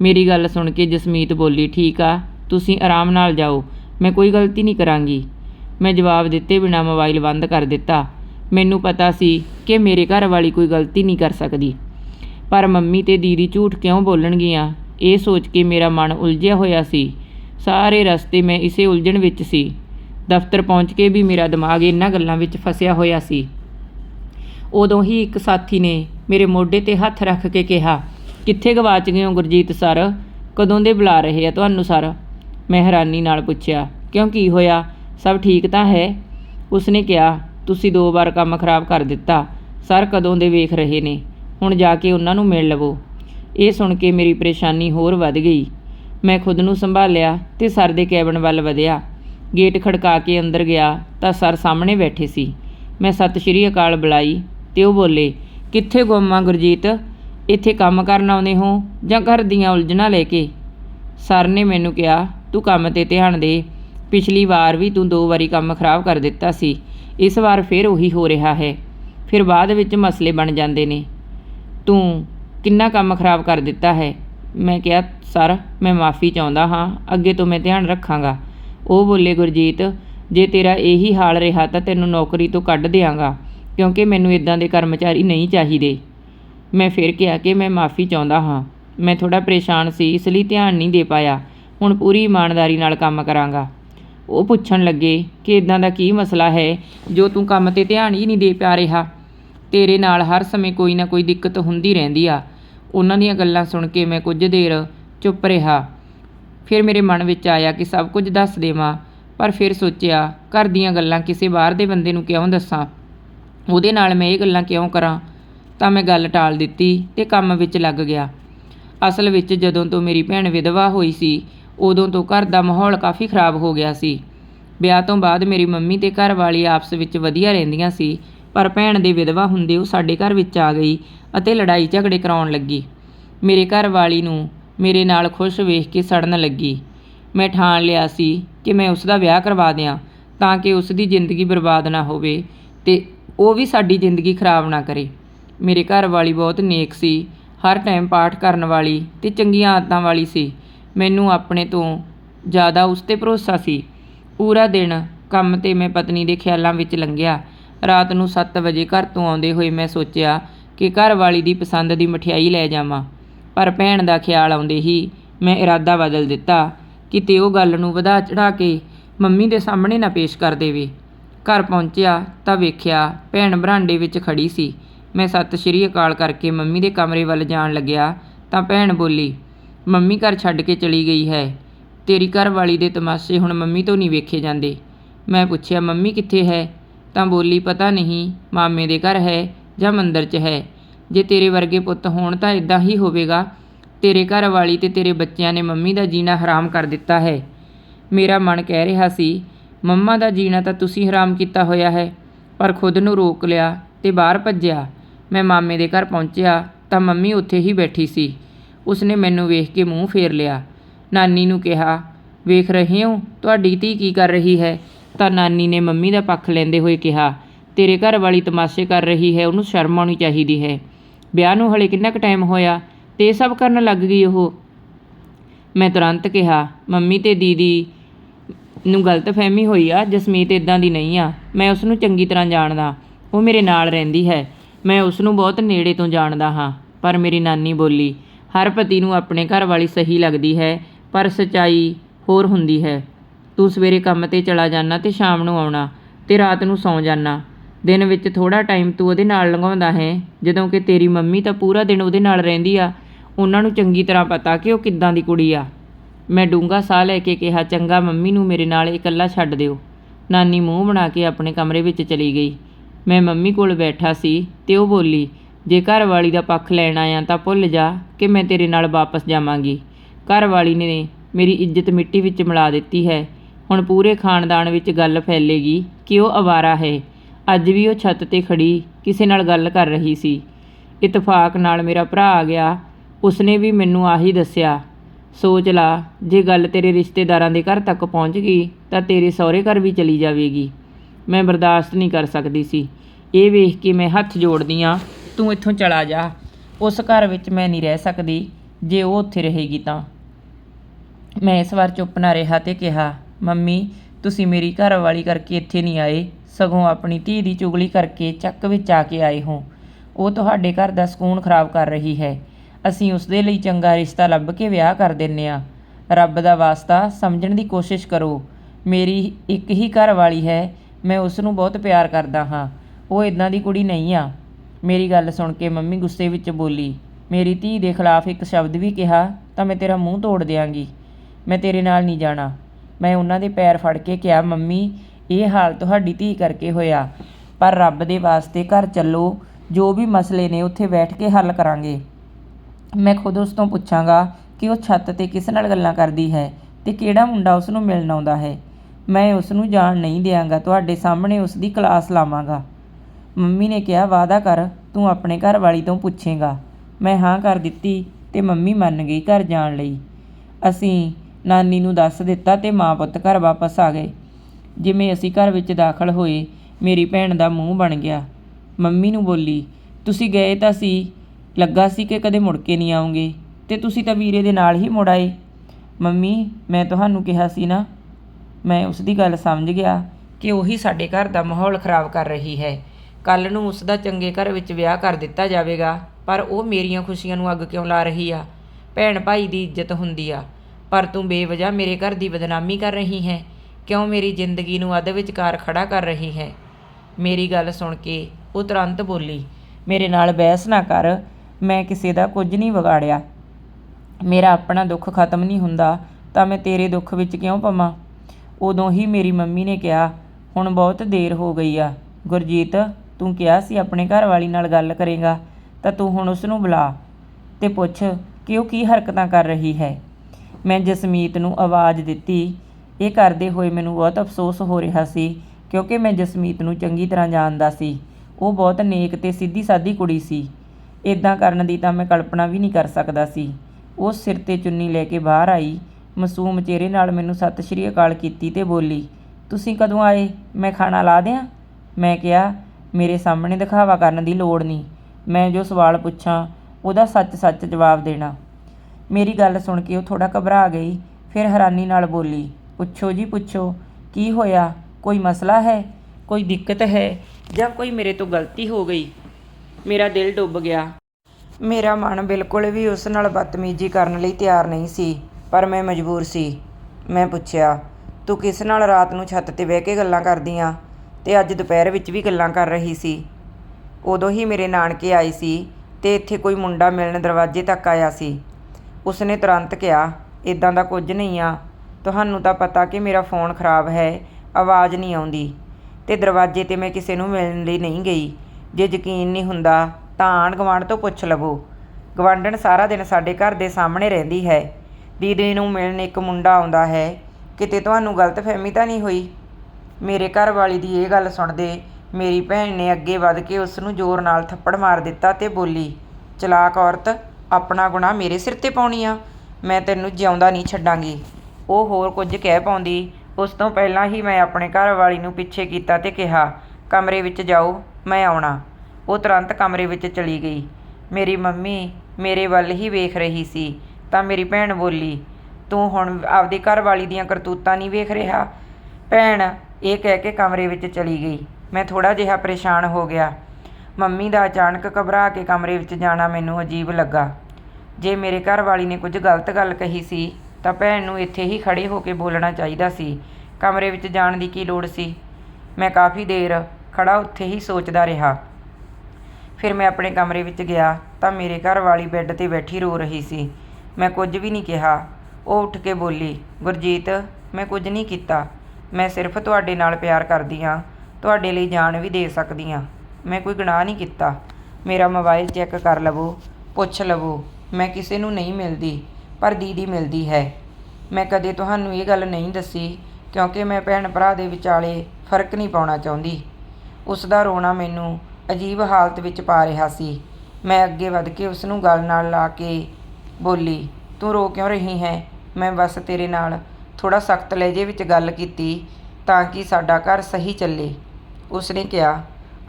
ਮੇਰੀ ਗੱਲ ਸੁਣ ਕੇ ਜਸਮੀਤ ਬੋਲੀ, ਠੀਕ ਆ, ਤੁਸੀਂ ਆਰਾਮ ਨਾਲ ਜਾਓ। ਮੈਂ ਕੋਈ ਗਲਤੀ ਨਹੀਂ ਕਰਾਂਗੀ। ਮੈਂ ਜਵਾਬ ਦਿੱਤੇ ਬਿਨਾ ਮੋਬਾਈਲ ਬੰਦ ਕਰ ਦਿੱਤਾ। ਮੈਨੂੰ ਪਤਾ ਸੀ ਕਿ ਮੇਰੇ ਘਰ ਵਾਲੀ ਕੋਈ ਗਲਤੀ ਨਹੀਂ ਕਰ ਸਕਦੀ। ਪਰ ਮੰਮੀ ਤੇ ਦੀਦੀ ਝੂਠ ਕਿਉਂ ਬੋਲਣਗੀਆਂ? ਇਹ ਸੋਚ ਕੇ ਮੇਰਾ ਮਨ ਉਲਝਿਆ ਹੋਇਆ ਸੀ। ਸਾਰੇ ਰਸਤੇ ਮੈਂ ਇਸੇ ਉਲਝਣ ਵਿੱਚ ਸੀ। ਦਫ਼ਤਰ ਪਹੁੰਚ ਕੇ ਵੀ ਮੇਰਾ ਦਿਮਾਗ ਇਹਨਾਂ ਗੱਲਾਂ ਵਿੱਚ ਫਸਿਆ ਹੋਇਆ ਸੀ। ਉਦੋਂ ਹੀ ਇੱਕ ਸਾਥੀ ਨੇ ਮੇਰੇ ਮੋਢੇ ਤੇ ਹੱਥ ਰੱਖ ਕੇ ਕਿਹਾ, ਕਿੱਥੇ ਗਵਾਚ ਗਏ ਹੋ ਗੁਰਜੀਤ ਸਰ? ਕਦੋਂ ਦੇ ਬੁਲਾ ਰਹੇ ਆ ਤੁਹਾਨੂੰ ਸਰ? ਮੈਂ ਹੈਰਾਨੀ ਨਾਲ ਪੁੱਛਿਆ, ਕਿਉਂ ਕੀ ਹੋਇਆ? ਸਭ ਠੀਕ ਤਾਂ ਹੈ? ਉਸਨੇ ਕਿਹਾ, ਤੁਸੀਂ ਦੋ ਵਾਰ ਕੰਮ ਖਰਾਬ ਕਰ ਦਿੱਤਾ। ਸਰ ਕਦੋਂ ਦੇ ਵੇਖ ਰਹੇ ਨੇ? ਹੁਣ ਜਾ ਕੇ ਉਹਨਾਂ ਨੂੰ ਮਿਲ ਲਵੋ। ਇਹ ਸੁਣ ਕੇ ਮੇਰੀ ਪਰੇਸ਼ਾਨੀ ਹੋਰ ਵੱਧ ਗਈ। ਮੈਂ ਖੁਦ ਨੂੰ ਸੰਭਾਲਿਆ ਤੇ ਸਰ ਦੇ ਕੈਬਨ ਵੱਲ ਵਧਿਆ। ਗੇਟ ਖੜਕਾ ਕੇ ਅੰਦਰ ਗਿਆ ਤਾਂ ਸਰ ਸਾਹਮਣੇ ਬੈਠੇ ਸੀ। ਮੈਂ ਸਤਿ ਸ਼੍ਰੀ ਅਕਾਲ ਬੁਲਾਈ ਤੇ ਉਹ ਬੋਲੇ, ਕਿੱਥੇ ਗੁੰਮ ਗੁਰਜੀਤ? ਇੱਥੇ ਕੰਮ ਕਰਨ ਆਉਂਦੇ ਹੋ ਜਾਂ ਘਰ ਦੀਆਂ ਉਲਝਣਾਂ ਲੈ ਕੇ? ਸਰ ਨੇ ਮੈਨੂੰ ਕਿਹਾ, ਤੂੰ ਕੰਮ ਤੇ ਧਿਆਨ ਦੇ। ਪਿਛਲੀ ਵਾਰ ਵੀ ਤੂੰ ਦੋ ਵਾਰੀ ਕੰਮ ਖਰਾਬ ਕਰ ਦਿੱਤਾ ਸੀ। ਇਸ ਵਾਰ ਫਿਰ ਉਹੀ ਹੋ ਰਿਹਾ ਹੈ। ਫਿਰ ਬਾਅਦ ਵਿੱਚ ਮਸਲੇ ਬਣ ਜਾਂਦੇ ਨੇ। ਤੂੰ ਕਿੰਨਾ ਕੰਮ ਖਰਾਬ ਕਰ ਦਿੱਤਾ ਹੈ? ਮੈਂ ਕਿਹਾ, ਸਰ, ਮੈਂ ਮਾਫੀ ਚਾਹੁੰਦਾ ਹਾਂ, ਅੱਗੇ ਤੋਂ ਮੈਂ ਧਿਆਨ ਰੱਖਾਂਗਾ। ਉਹ ਬੋਲੇ, ਗੁਰਜੀਤ, ਜੇ ਤੇਰਾ ਇਹੀ ਹਾਲ ਰਿਹਾ ਤਾਂ ਤੈਨੂੰ ਨੌਕਰੀ ਤੋਂ ਕੱਢ ਦਿਆਂਗਾ, ਕਿਉਂਕਿ ਮੈਨੂੰ ਇਦਾਂ ਦੇ ਕਰਮਚਾਰੀ ਨਹੀਂ ਚਾਹੀਦੇ। ਮੈਂ ਫਿਰ ਕਿਹਾ ਕਿ ਮੈਂ ਮਾਫੀ ਚਾਹੁੰਦਾ ਹਾਂ। ਮੈਂ ਥੋੜਾ ਪਰੇਸ਼ਾਨ ਸੀ, ਇਸ ਲਈ ਧਿਆਨ ਨਹੀਂ ਦੇ ਪਾਇਆ। ਹੁਣ ਪੂਰੀ ਇਮਾਨਦਾਰੀ ਨਾਲ ਕੰਮ ਕਰਾਂਗਾ। ਉਹ ਪੁੱਛਣ ਲੱਗੇ ਕਿ ਇਦਾਂ ਦਾ ਕੀ ਮਸਲਾ ਹੈ ਜੋ ਤੂੰ ਕੰਮ ਤੇ ਧਿਆਨ ਹੀ ਨਹੀਂ ਦੇ ਪਾ ਰਿਹਾ? ਤੇਰੇ ਨਾਲ ਹਰ ਸਮੇਂ ਕੋਈ ਨਾ ਕੋਈ ਦਿੱਕਤ ਹੁੰਦੀ ਰਹਿੰਦੀ ਆ। ਉਹਨਾਂ ਦੀਆਂ ਗੱਲਾਂ ਸੁਣ ਕੇ ਮੈਂ ਕੁਝ ਦੇਰ ਚੁੱਪ ਰਿਹਾ। ਫਿਰ ਮੇਰੇ ਮਨ ਵਿੱਚ ਆਇਆ ਕਿ ਸਭ ਕੁਝ ਦੱਸ ਦੇਵਾਂ, ਪਰ ਫਿਰ ਸੋਚਿਆ, ਘਰ ਦੀਆਂ ਗੱਲਾਂ ਕਿਸੇ ਬਾਹਰ ਦੇ ਬੰਦੇ ਨੂੰ ਕਿਉਂ ਦੱਸਾਂ? ਉਹਦੇ ਨਾਲ ਮੈਂ ਇਹ ਗੱਲਾਂ ਕਿਉਂ ਕਰਾਂ? ਤਾਂ ਮੈਂ ਗੱਲ ਟਾਲ ਦਿੱਤੀ ਤੇ ਕੰਮ ਵਿੱਚ ਲੱਗ ਗਿਆ। ਅਸਲ ਵਿੱਚ ਜਦੋਂ ਤੋਂ ਮੇਰੀ ਭੈਣ ਵਿਧਵਾ ਹੋਈ ਸੀ, ਉਦੋਂ ਤੋਂ ਘਰ ਦਾ ਮਾਹੌਲ ਕਾਫੀ ਖਰਾਬ ਹੋ ਗਿਆ ਸੀ। ਵਿਆਹ ਤੋਂ ਬਾਅਦ ਮੇਰੀ ਮੰਮੀ ਤੇ ਘਰ ਵਾਲੀ ਆਪਸ ਵਿੱਚ ਵਧੀਆ ਰਹਿੰਦੀਆਂ ਸੀ ਪਰ ਭੈਣ ਦੇ ਵਿਧਵਾ ਹੁੰਦੇ ਉਹ ਸਾਡੇ ਘਰ ਵਿੱਚ ਆ ਗਈ ਅਤੇ ਲੜਾਈ ਝਗੜੇ ਕਰਾਉਣ ਲੱਗੀ। ਮੇਰੇ ਘਰ ਵਾਲੀ ਨੂੰ ਮੇਰੇ ਨਾਲ ਖੁਸ਼ ਵੇਖ ਕੇ ਸੜਨ ਲੱਗੀ। ਮੈਂ ਠਾਣ ਲਿਆ ਸੀ ਕਿ ਮੈਂ ਉਸ ਦਾ ਵਿਆਹ ਕਰਵਾ ਦਿਆਂ ਤਾਂ ਕਿ ਉਸ ਦੀ ਜ਼ਿੰਦਗੀ ਬਰਬਾਦ ਨਾ ਹੋਵੇ ਤੇ ਉਹ ਵੀ ਸਾਡੀ ਜ਼ਿੰਦਗੀ ਖਰਾਬ ਨਾ ਕਰੇ। ਮੇਰੇ ਘਰ ਵਾਲੀ ਬਹੁਤ ਨੇਕ ਸੀ, ਹਰ ਟਾਈਮ ਪਾਠ ਕਰਨ ਵਾਲੀ ਤੇ ਚੰਗੀਆਂ ਆਦਤਾਂ ਵਾਲੀ ਸੀ। ਮੈਨੂੰ ਆਪਣੇ ਤੋਂ ਜ਼ਿਆਦਾ ਉਸ ਤੇ ਭਰੋਸਾ ਸੀ। ਪੂਰਾ ਦਿਨ ਕੰਮ ਤੇ ਮੈਂ ਪਤਨੀ ਦੇ ਖਿਆਲਾਂ ਵਿੱਚ ਲੰਘਿਆ ਰਾਤ ਨੂੰ 7 ਵਜੇ ਘਰ ਤੋਂ ਆਉਂਦੇ ਹੋਏ ਮੈਂ ਸੋਚਿਆ ਕਿ ਘਰ ਵਾਲੀ ਦੀ ਪਸੰਦ ਦੀ ਮਠਿਆਈ ਲੈ ਜਾਵਾਂ। ਪਰ ਭੈਣ ਦਾ ਖਿਆਲ ਆਉਂਦੇ ਹੀ ਮੈਂ ਇਰਾਦਾ ਬਦਲ ਦਿੱਤਾ ਕਿਤੇ ਉਹ ਗੱਲ ਨੂੰ ਵਧਾ ਚੜਾ ਕੇ ਮੰਮੀ ਦੇ ਸਾਹਮਣੇ ਨਾ ਪੇਸ਼ ਕਰ ਦੇਵੇ। ਘਰ ਪਹੁੰਚਿਆ ਤਾਂ ਵੇਖਿਆ ਭੈਣ ਬਰਾਂਡੇ ਵਿੱਚ ਖੜੀ ਸੀ। ਮੈਂ ਸਤਿ ਸ਼੍ਰੀ ਅਕਾਲ ਕਰਕੇ ਮੰਮੀ ਦੇ ਕਮਰੇ ਵੱਲ ਜਾਣ ਲੱਗਿਆ ਤਾਂ ਭੈਣ ਬੋਲੀ, ਮੰਮੀ ਘਰ ਛੱਡ ਕੇ ਚਲੀ ਗਈ ਹੈ। ਤੇਰੀ ਘਰ ਵਾਲੀ ਦੇ ਤਮਾਸ਼ੇ ਹੁਣ ਮੰਮੀ ਤੋਂ ਨਹੀਂ ਵੇਖੇ ਜਾਂਦੇ। ਮੈਂ ਪੁੱਛਿਆ, ਮੰਮੀ ਕਿੱਥੇ ਹੈ? ਤਾਂ ਬੋਲੀ, ਪਤਾ ਨਹੀਂ, ਮਾਮੇ ਦੇ ਘਰ ਹੈ ਜਾਂ ਮੰਦਰ 'ਚ ਹੈ। ਜੇ ਤੇਰੇ ਵਰਗੇ ਪੁੱਤ ਹੋਣ ਤਾਂ ਇਦਾਂ ਹੀ ਹੋਵੇਗਾ। ਤੇਰੇ ਘਰ ਵਾਲੀ ਤੇ ਤੇਰੇ ਬੱਚਿਆਂ ਨੇ ਮੰਮੀ ਦਾ ਜੀਣਾ ਹਰਾਮ ਕਰ ਦਿੱਤਾ ਹੈ। ਮੇਰਾ ਮਨ ਕਹਿ ਰਿਹਾ ਸੀ, ਮੰਮਾ ਦਾ ਜੀਣਾ ਤਾਂ ਤੁਸੀਂ ਹਰਾਮ ਕੀਤਾ ਹੋਇਆ ਹੈ, ਪਰ ਖੁਦ ਨੂੰ ਰੋਕ ਲਿਆ ਤੇ ਬਾਹਰ ਭੱਜਿਆ। ਮੈਂ ਮਾਮੇ ਦੇ ਘਰ ਪਹੁੰਚਿਆ ਤਾਂ ਮੰਮੀ ਉੱਥੇ ਹੀ ਬੈਠੀ ਸੀ। ਉਸਨੇ ਮੈਨੂੰ ਵੇਖ ਕੇ ਮੂੰਹ ਫੇਰ ਲਿਆ। ਨਾਨੀ ਨੂੰ ਕਿਹਾ, ਵੇਖ ਰਹੇ ਹੋ ਤੁਹਾਡੀ ਧੀ ਕੀ ਕਰ ਰਹੀ ਹੈ? ਤਾਂ ਨਾਨੀ ਨੇ ਮੰਮੀ ਦਾ ਪੱਖ ਲੈਂਦੇ ਹੋਏ ਕਿਹਾ, ਤੇਰੇ ਘਰ ਵਾਲੀ ਤਮਾਸ਼ੇ ਕਰ ਰਹੀ ਹੈ, ਉਹਨੂੰ ਸ਼ਰਮ ਆਉਣੀ ਚਾਹੀਦੀ ਹੈ। ਵਿਆਹ ਨੂੰ ਹਲੇ ਕਿੰਨਾ ਕੁ ਟਾਈਮ ਹੋਇਆ ਤੇ ਇਹ ਸਭ ਕਰਨ ਲੱਗ ਗਈ ਉਹ? ਮੈਂ ਤੁਰੰਤ ਕਿਹਾ, ਮੰਮੀ ਤੇ ਦੀਦੀ ਨੂੰ ਗਲਤਫਹਿਮੀ ਹੋਈ ਆ, ਜਸਮੀਤ ਇਦਾਂ ਦੀ ਨਹੀਂ ਆ। ਮੈਂ ਉਸ ਨੂੰ ਚੰਗੀ ਤਰ੍ਹਾਂ ਜਾਣਦਾ, ਉਹ ਮੇਰੇ ਨਾਲ ਰਹਿੰਦੀ ਹੈ। ਮੈਂ ਉਸ ਨੂੰ ਬਹੁਤ ਨੇੜੇ ਤੋਂ ਜਾਣਦਾ ਹਾਂ। ਪਰ ਮੇਰੀ ਨਾਨੀ ਬੋਲੀ, ਹਰ ਪਤੀ ਨੂੰ ਆਪਣੇ ਘਰ ਵਾਲੀ ਸਹੀ ਲੱਗਦੀ ਹੈ, ਪਰ ਸਚਾਈ ਹੋਰ ਹੁੰਦੀ ਹੈ। ਤੂੰ ਸਵੇਰੇ ਕੰਮ ਤੇ ਚਲਾ ਜਾਣਾ ਤੇ ਸ਼ਾਮ ਨੂੰ ਆਉਣਾ ਤੇ ਰਾਤ ਨੂੰ ਸੌਂ ਜਾਣਾ ਦਿਨ ਵਿੱਚ ਥੋੜਾ ਟਾਈਮ ਤੂੰ ਉਹਦੇ ਨਾਲ ਲੰਘਾਉਂਦਾ ਹੈ। ਜਦੋਂ ਕਿ ਤੇਰੀ ਮੰਮੀ ਤਾਂ ਪੂਰਾ ਦਿਨ ਉਹਦੇ ਨਾਲ ਰਹਿੰਦੀ ਆ। ਉਹਨਾਂ ਨੂੰ ਚੰਗੀ ਤਰ੍ਹਾਂ ਪਤਾ ਕਿ ਉਹ ਕਿੱਦਾਂ ਦੀ ਕੁੜੀ ਆ। ਮੈਂ ਡੂੰਘਾ ਸਾਹ ਲੈ ਕੇ ਕਿਹਾ, ਚੰਗਾ ਮੰਮੀ ਨੂੰ ਮੇਰੇ ਨਾਲ ਇਕੱਲਾ ਛੱਡ ਦਿਓ। ਨਾਨੀ ਮੂੰਹ ਬਣਾ ਕੇ ਆਪਣੇ ਕਮਰੇ ਵਿੱਚ ਚਲੀ ਗਈ। ਮੈਂ ਮੰਮੀ ਕੋਲ ਬੈਠਾ ਸੀ ਤੇ ਉਹ ਬੋਲੀ, ਜੇ ਘਰ ਵਾਲੀ ਦਾ ਪੱਖ ਲੈਣ ਆਇਆ ਤਾਂ ਭੁੱਲ ਜਾ ਕਿ ਮੈਂ ਤੇਰੇ ਨਾਲ ਵਾਪਸ ਜਾਵਾਂਗੀ। ਘਰ ਵਾਲੀ ਨੇ ਮੇਰੀ ਇੱਜ਼ਤ ਮਿੱਟੀ ਵਿੱਚ ਮਿਲਾ ਦਿੱਤੀ ਹੈ। ਹੁਣ ਪੂਰੇ ਖਾਨਦਾਨ ਵਿੱਚ ਗੱਲ ਫੈਲੇਗੀ ਕਿ ਉਹ ਅਵਾਰਾ ਹੈ। ਅੱਜ ਵੀ ਉਹ ਛੱਤ ਤੇ ਖੜੀ ਕਿਸੇ ਨਾਲ ਗੱਲ ਕਰ ਰਹੀ ਸੀ। ਇਤਫਾਕ ਨਾਲ ਮੇਰਾ ਭਰਾ ਆ ਗਿਆ। ਉਸਨੇ ਵੀ ਮੈਨੂੰ ਆਹੀ ਦੱਸਿਆ, ਸੋਚ ਲਾ, ਜੇ ਗੱਲ ਤੇਰੇ ਰਿਸ਼ਤੇਦਾਰਾਂ ਦੇ ਘਰ ਤੱਕ ਪਹੁੰਚ ਗਈ ਤਾਂ ਤੇਰੇ ਸਹੁਰੇ ਘਰ ਵੀ ਚਲੀ ਜਾਵੇਗੀ। ਮੈਂ ਬਰਦਾਸ਼ਤ ਨਹੀਂ ਕਰ ਸਕਦੀ ਸੀ। ਇਹ ਵੇਖ ਕੇ ਮੈਂ ਹੱਥ ਜੋੜਦੀ ਆ ਤੂੰ ਇੱਥੋਂ ਚਲਾ ਜਾ। ਉਸ ਘਰ ਵਿੱਚ ਮੈਂ ਨਹੀਂ ਰਹਿ ਸਕਦੀ। ਜੇ ਉਹ ਉੱਥੇ ਰਹੇਗੀ ਤਾਂ। ਮੈਂ ਇਸ ਵਾਰ ਚੁੱਪ ਨਾ ਰਿਹਾ ਤੇ ਕਿਹਾ ਮੰਮੀ, ਤੁਸੀਂ ਮੇਰੀ ਘਰਵਾਲੀ ਕਰਕੇ ਇੱਥੇ ਨਹੀਂ ਆਏ। ਸਗੋਂ ਆਪਣੀ ਧੀ ਦੀ ਚੁਗਲੀ ਕਰਕੇ ਚੱਕ ਵਿੱਚ ਆ ਕੇ ਆਏ ਹੋ। ਉਹ ਤੁਹਾਡੇ ਘਰ ਦਾ ਸਕੂਨ ਖਰਾਬ ਕਰ ਰਹੀ ਹੈ। ਅਸੀਂ ਉਸ ਦੇ ਲਈ ਚੰਗਾ ਰਿਸ਼ਤਾ ਲੱਭ ਕੇ ਵਿਆਹ ਕਰ ਦਿੰਨੇ ਆ ਰੱਬ ਦਾ ਵਾਸਤਾ ਸਮਝਣ ਦੀ ਕੋਸ਼ਿਸ਼ ਕਰੋ। ਮੇਰੀ ਇੱਕ ਹੀ ਘਰ ਵਾਲੀ ਹੈ। ਮੈਂ ਉਸ ਨੂੰ ਬਹੁਤ ਪਿਆਰ ਕਰਦਾ ਹਾਂ। ਉਹ ਇਦਾਂ ਦੀ ਕੁੜੀ ਨਹੀਂ ਆ। ਮੇਰੀ ਗੱਲ ਸੁਣ ਕੇ ਮੰਮੀ ਗੁੱਸੇ ਵਿੱਚ ਬੋਲੀ, ਮੇਰੀ ਧੀ ਦੇ ਖਿਲਾਫ ਇੱਕ ਸ਼ਬਦ ਵੀ ਕਿਹਾ ਤਾਂ ਮੈਂ ਤੇਰਾ ਮੂੰਹ ਤੋੜ ਦਿਆਂਗੀ। ਮੈਂ ਤੇਰੇ ਨਾਲ ਨਹੀਂ ਜਾਣਾ। ਮੈਂ ਉਹਨਾਂ ਦੇ ਪੈਰ ਫੜ ਕੇ ਕਿਹਾ, ਮੰਮੀ, ਇਹ ਹਾਲ ਤੁਹਾਡੀ ਧੀ ਕਰਕੇ ਹੋਇਆ। ਪਰ ਰੱਬ ਦੇ ਵਾਸਤੇ ਘਰ ਚੱਲੋ। ਜੋ ਵੀ ਮਸਲੇ ਨੇ, ਉੱਥੇ ਬੈਠ ਕੇ ਹੱਲ ਕਰਾਂਗੇ। ਮੈਂ ਖੁਦ ਉਸ ਤੋਂ ਪੁੱਛਾਂਗਾ ਕਿ ਉਹ ਛੱਤ ਤੇ ਕਿਸ ਨਾਲ ਗੱਲਾਂ ਕਰਦੀ ਹੈ ਤੇ ਕਿਹੜਾ ਮੁੰਡਾ ਉਸ ਨੂੰ ਮਿਲਣ ਆਉਂਦਾ ਹੈ। ਮੈਂ ਉਸ ਨੂੰ ਜਾਣ ਨਹੀਂ ਦਿਆਂਗਾ। ਤੁਹਾਡੇ ਸਾਹਮਣੇ ਉਸ ਦੀ ਕਲਾਸ ਲਾਵਾਂਗਾ। ਮੰਮੀ ਨੇ ਕਿਹਾ, ਵਾਅਦਾ ਕਰ, ਤੂੰ ਆਪਣੇ ਘਰ ਵਾਲੀ ਤੋਂ ਪੁੱਛੇਗਾ। ਮੈਂ ਹਾਂ ਕਰ ਦਿੱਤੀ ਤੇ ਮੰਮੀ ਮੰਨ ਗਈ ਘਰ ਜਾਣ ਲਈ। ਅਸੀਂ ਨਾਨੀ ਨੂੰ ਦੱਸ ਦਿੱਤਾ ਤੇ ਮਾਂ ਪੁੱਤ ਘਰ ਵਾਪਸ ਆ ਗਏ। ਜਿਵੇਂ ਅਸੀਂ ਘਰ ਵਿੱਚ ਦਾਖਲ ਹੋਏ, ਮੇਰੀ ਭੈਣ ਦਾ ਮੂੰਹ ਬਣ ਗਿਆ। ਮੰਮੀ ਨੂੰ ਬੋਲੀ, ਤੁਸੀਂ ਗਏ ਤਾਂ ਸੀ, ਲੱਗਾ ਸੀ ਕਿ ਕਦੇ ਮੁੜ ਕੇ ਨਹੀਂ ਆਉਂਗੇ? ਤੇ ਤੁਸੀਂ ਤਾਂ ਵੀਰੇ ਦੇ ਨਾਲ ਹੀ ਮੁੜ ਆਏ। ਮੰਮੀ, ਮੈਂ ਤੁਹਾਨੂੰ ਕਿਹਾ ਸੀ ਨਾ, ਮੈਂ ਉਸ ਦੀ ਗੱਲ ਸਮਝ ਗਿਆ ਕਿ ਉਹੀ ਸਾਡੇ ਘਰ ਦਾ ਮਾਹੌਲ ਖਰਾਬ ਕਰ ਰਹੀ ਹੈ। ਕੱਲ ਨੂੰ ਉਸ ਦਾ ਚੰਗੇ ਘਰ ਵਿੱਚ ਵਿਆਹ ਕਰ ਦਿੱਤਾ ਜਾਵੇਗਾ, ਪਰ ਉਹ ਮੇਰੀਆਂ ਖੁਸ਼ੀਆਂ ਨੂੰ ਅੱਗ ਕਿਉਂ ਲਾ ਰਹੀ ਆ? ਭੈਣ ਭਾਈ ਦੀ ਇੱਜ਼ਤ ਹੁੰਦੀ ਆ। ਪਰ ਤੂੰ ਬੇਵਜ੍ਹਾ ਮੇਰੇ ਘਰ ਦੀ ਬਦਨਾਮੀ ਕਰ ਰਹੀ ਹੈ। ਕਿਉਂ ਮੇਰੀ ਜ਼ਿੰਦਗੀ ਨੂੰ ਅੱਧ ਵਿਚਕਾਰ ਖੜਾ ਕਰ ਰਹੀ ਹੈ? ਮੇਰੀ ਗੱਲ ਸੁਣ ਕੇ ਉਹ ਤੁਰੰਤ ਬੋਲੀ, ਮੇਰੇ ਨਾਲ ਬਹਿਸ ਨਾ ਕਰ, ਮੈਂ ਕਿਸੇ ਦਾ ਕੁਝ ਨਹੀਂ ਵਿਗਾੜਿਆ। ਮੇਰਾ ਆਪਣਾ ਦੁੱਖ ਖਤਮ ਨਹੀਂ ਹੁੰਦਾ, ਤਾਂ ਮੈਂ ਤੇਰੇ ਦੁੱਖ ਵਿੱਚ ਕਿਉਂ ਪਵਾਂ? ਉਦੋਂ ਹੀ ਮੇਰੀ ਮੰਮੀ ਨੇ ਕਿਹਾ, ਹੁਣ ਬਹੁਤ ਦੇਰ ਹੋ ਗਈ ਆ। ਗੁਰਜੀਤ, ਤੂੰ ਕਿਹਾ ਸੀ ਆਪਣੇ ਘਰ ਵਾਲੀ ਨਾਲ ਗੱਲ ਕਰੇਗਾ, ਤਾਂ ਤੂੰ ਹੁਣ ਉਸ ਨੂੰ ਬੁਲਾ ਤੇ ਪੁੱਛ ਕਿ ਉਹ ਕੀ ਹਰਕਤਾਂ ਕਰ ਰਹੀ ਹੈ? ਮੈਂ ਜਸਮੀਤ ਨੂੰ ਆਵਾਜ਼ ਦਿੱਤੀ। ਇਹ ਕਰਦੇ ਹੋਏ ਮੈਨੂੰ ਬਹੁਤ ਅਫਸੋਸ ਹੋ ਰਿਹਾ ਸੀ, ਕਿਉਂਕਿ ਮੈਂ ਜਸਮੀਤ ਨੂੰ ਚੰਗੀ ਤਰ੍ਹਾਂ ਜਾਣਦਾ ਸੀ। ਉਹ ਬਹੁਤ ਨੇਕ ਤੇ ਸਿੱਧੀ ਸਾਦੀ ਕੁੜੀ ਸੀ। ਇਦਾਂ ਕਰਨ ਦੀ ਤਾਂ ਮੈਂ ਕਲਪਨਾ ਵੀ ਨਹੀਂ ਕਰ ਸਕਦਾ ਸੀ। ਉਹ ਸਿਰ ਤੇ ਚੁੰਨੀ ਲੈ ਕੇ ਬਾਹਰ ਆਈ। ਮਾਸੂਮ ਚਿਹਰੇ ਨਾਲ ਮੈਨੂੰ ਸਤਿ ਸ਼੍ਰੀ ਅਕਾਲ ਕੀਤੀ ਤੇ ਬੋਲੀ, ਤੁਸੀਂ ਕਦੋਂ ਆਏ? ਮੈਂ ਖਾਣਾ ਲਾ ਦਿਆਂ? ਮੈਂ ਕਿਹਾ, ਮੇਰੇ ਸਾਹਮਣੇ ਦਿਖਾਵਾ ਕਰਨ ਦੀ ਲੋੜ ਨਹੀਂ। ਮੈਂ ਜੋ ਸਵਾਲ ਪੁੱਛਾਂ, ਉਹਦਾ ਸੱਚ-ਸੱਚ ਜਵਾਬ ਦੇਣਾ। ਮੇਰੀ ਗੱਲ ਸੁਣ ਕੇ ਉਹ ਥੋੜਾ ਘਬਰਾ ਗਈ, ਫਿਰ ਹੈਰਾਨੀ ਨਾਲ ਬੋਲੀ, ਪੁੱਛੋ ਜੀ, ਪੁੱਛੋ, ਕੀ ਹੋਇਆ? ਕੋਈ ਮਸਲਾ ਹੈ? ਕੋਈ ਦਿੱਕਤ ਹੈ? ਜਾਂ ਕੋਈ ਮੇਰੇ ਤੋਂ ਗਲਤੀ ਹੋ ਗਈ? ਮੇਰਾ ਦਿਲ ਡੁੱਬ ਗਿਆ। ਮੇਰਾ ਮਨ ਬਿਲਕੁਲ ਵੀ ਉਸ ਨਾਲ ਬਦਤਮੀਜ਼ੀ ਕਰਨ ਲਈ ਤਿਆਰ ਨਹੀਂ ਸੀ, ਪਰ ਮੈਂ ਮਜਬੂਰ ਸੀ। ਮੈਂ ਪੁੱਛਿਆ, ਤੂੰ ਕਿਸ ਨਾਲ ਰਾਤ ਨੂੰ ਛੱਤ ਤੇ ਬਹਿ ਕੇ ਗੱਲਾਂ ਕਰਦੀ ਕਰਦੀਆਂ? ਤੇ ਅੱਜ ਦੁਪਹਿਰ ਵਿੱਚ ਵੀ ਗੱਲਾਂ ਕਰ ਰਹੀ ਸੀ? ਉਦੋਂ ਹੀ ਮੇਰੇ ਨਾਨਕੇ ਆਏ ਸੀ ਤੇ ਇੱਥੇ ਕੋਈ ਮੁੰਡਾ ਮਿਲਣ ਦਰਵਾਜ਼ੇ ਤੱਕ ਆਇਆ ਸੀ। ਉਸਨੇ ਤੁਰੰਤ ਕਿਹਾ ਇੱਦਾਂ ਦਾ ਕੁਝ ਨਹੀਂ ਆ। ਤੁਹਾਨੂੰ ਤਾਂ ਪਤਾ ਕਿ ਮੇਰਾ ਫੋਨ ਖਰਾਬ ਹੈ, ਆਵਾਜ਼ ਨਹੀਂ ਆਉਂਦੀ ਤੇ ਦਰਵਾਜ਼ੇ ਤੇ ਮੈਂ ਕਿਸੇ ਨੂੰ ਮਿਲਣ ਲਈ ਨਹੀਂ ਗਈ। ਜੇ ਯਕੀਨ ਨਹੀਂ ਹੁੰਦਾ ਤਾਂ ਆਂਢ ਗੁਆਂਢ ਤੋਂ ਪੁੱਛ ਲਵੋ। ਗੁਆਂਢਣ ਸਾਰਾ ਦਿਨ ਸਾਡੇ ਘਰ ਦੇ ਸਾਹਮਣੇ ਰਹਿੰਦੀ ਹੈ। ਦੀਦੀ ਨੂੰ ਮਿਲਣ ਇੱਕ ਮੁੰਡਾ ਆਉਂਦਾ ਹੈ। ਕਿਤੇ ਤੁਹਾਨੂੰ ਗਲਤਫਹਿਮੀ ਤਾਂ ਨਹੀਂ ਹੋਈ? ਮੇਰੇ ਘਰਵਾਲੀ ਦੀ ਇਹ ਗੱਲ ਸੁਣਦੇ ਮੇਰੀ ਭੈਣ ਨੇ ਅੱਗੇ ਵਧ ਕੇ ਉਸ ਨੂੰ ਜ਼ੋਰ ਨਾਲ ਥੱਪੜ ਮਾਰ ਦਿੱਤਾ ਤੇ ਬੋਲੀ, ਚਲਾਕ ਔਰਤ ਆਪਣਾ ਗੁਨਾਹ ਮੇਰੇ ਸਿਰ ਤੇ ਪਾਉਣੀ ਆ। ਮੈਂ ਤੈਨੂੰ ਜਿਉਂਦਾ ਨਹੀਂ ਛੱਡਾਂਗੀ। ਉਹ ਹੋਰ ਕੁਝ ਕਹਿ ਪਾਉਂਦੀ। ਉਸ ਤੋਂ ਪਹਿਲਾਂ ਹੀ ਮੈਂ ਆਪਣੇ ਘਰ ਵਾਲੀ ਨੂੰ ਪਿੱਛੇ ਕੀਤਾ ਤੇ ਕਿਹਾ, ਕਮਰੇ ਵਿੱਚ ਜਾਓ, ਮੈਂ ਆਉਣਾ। ਉਹ ਤੁਰੰਤ ਕਮਰੇ ਵਿੱਚ ਚਲੀ ਗਈ। ਮੇਰੀ ਮੰਮੀ ਮੇਰੇ ਵੱਲ ਹੀ ਵੇਖ ਰਹੀ ਸੀ, ਤਾਂ ਮੇਰੀ ਭੈਣ ਬੋਲੀ, ਤੂੰ ਹੁਣ ਆਪਦੀ ਘਰ ਵਾਲੀ ਦੀਆਂ ਕਰਤੂਤਾਂ ਨਹੀਂ ਵੇਖ ਰਿਹਾ? ਭੈਣ ਇਹ ਕਹਿ ਕੇ ਕਮਰੇ ਵਿੱਚ ਚਲੀ ਗਈ। ਮੈਂ ਥੋੜਾ ਜਿਹਾ ਪਰੇਸ਼ਾਨ ਹੋ ਗਿਆ। ਮੰਮੀ ਦਾ ਅਚਾਨਕ ਘਬਰਾ ਕੇ ਕਮਰੇ ਵਿੱਚ ਜਾਣਾ ਮੈਨੂੰ ਅਜੀਬ ਲੱਗਾ। ਜੇ ਮੇਰੇ ਘਰ ਵਾਲੀ ਨੇ ਕੁਝ ਗਲਤ ਗੱਲ ਕਹੀ ਸੀ, ਤਾਂ ਭੈਣ ਨੂੰ ਇੱਥੇ ਹੀ ਖੜੇ ਹੋ ਕੇ ਬੋਲਣਾ ਚਾਹੀਦਾ ਸੀ। ਕਮਰੇ ਵਿੱਚ ਜਾਣ ਦੀ ਕੀ ਲੋੜ ਸੀ? ਮੈਂ ਕਾਫੀ ਦੇਰ ਖੜਾ ਉੱਥੇ ਹੀ ਸੋਚਦਾ ਰਿਹਾ। ਫਿਰ ਮੈਂ ਆਪਣੇ ਕਮਰੇ ਵਿੱਚ ਗਿਆ ਤਾਂ ਮੇਰੇ ਘਰ ਵਾਲੀ ਬੈੱਡ ਤੇ ਬੈਠੀ ਰੋ ਰਹੀ ਸੀ। ਮੈਂ ਕੁਝ ਵੀ ਨਹੀਂ ਕਿਹਾ। ਉਹ ਉੱਠ ਕੇ ਬੋਲੀ, ਗੁਰਜੀਤ, ਮੈਂ ਕੁਝ ਨਹੀਂ ਕੀਤਾ। ਮੈਂ ਸਿਰਫ ਤੁਹਾਡੇ ਨਾਲ ਪਿਆਰ ਕਰਦੀ ਹਾਂ। ਤੁਹਾਡੇ ਲਈ ਜਾਨ ਵੀ ਦੇ ਸਕਦੀ ਹਾਂ। ਮੈਂ ਕੋਈ ਗੁਨਾਹ ਨਹੀਂ ਕੀਤਾ। ਮੇਰਾ ਮੋਬਾਈਲ ਚੈੱਕ ਕਰ ਲਵੋ, ਪੁੱਛ ਲਵੋ, ਮੈਂ ਕਿਸੇ ਨੂੰ ਨਹੀਂ ਮਿਲਦੀ, ਪਰ ਦੀਦੀ ਮਿਲਦੀ ਹੈ। ਮੈਂ ਕਦੇ ਤੁਹਾਨੂੰ ਇਹ ਗੱਲ ਨਹੀਂ ਦੱਸੀ, ਕਿਉਂਕਿ ਮੈਂ ਭੈਣ ਭਰਾ ਦੇ ਵਿਚਾਲੇ ਫ਼ਰਕ ਨਹੀਂ ਪਾਉਣਾ ਚਾਹੁੰਦੀ। ਉਸ ਦਾ ਰੋਣਾ ਮੈਨੂੰ ਅਜੀਬ ਹਾਲਤ ਵਿੱਚ ਪਾ ਰਿਹਾ ਸੀ। ਮੈਂ ਅੱਗੇ ਵੱਧ ਕੇ ਉਸ ਨੂੰ ਗਲ ਨਾਲ ਲਾ ਕੇ ਬੋਲੀ, ਤੂੰ ਰੋ ਕਿਉਂ ਰਹੀ ਹੈ? ਮੈਂ ਬਸ ਤੇਰੇ ਨਾਲ ਥੋੜਾ ਸਖਤ ਲਹਿਜੇ ਵਿੱਚ ਗੱਲ ਕੀਤੀ ਤਾਂ ਕਿ ਸਾਡਾ ਘਰ ਸਹੀ ਚੱਲੇ। ਉਸਨੇ ਕਿਹਾ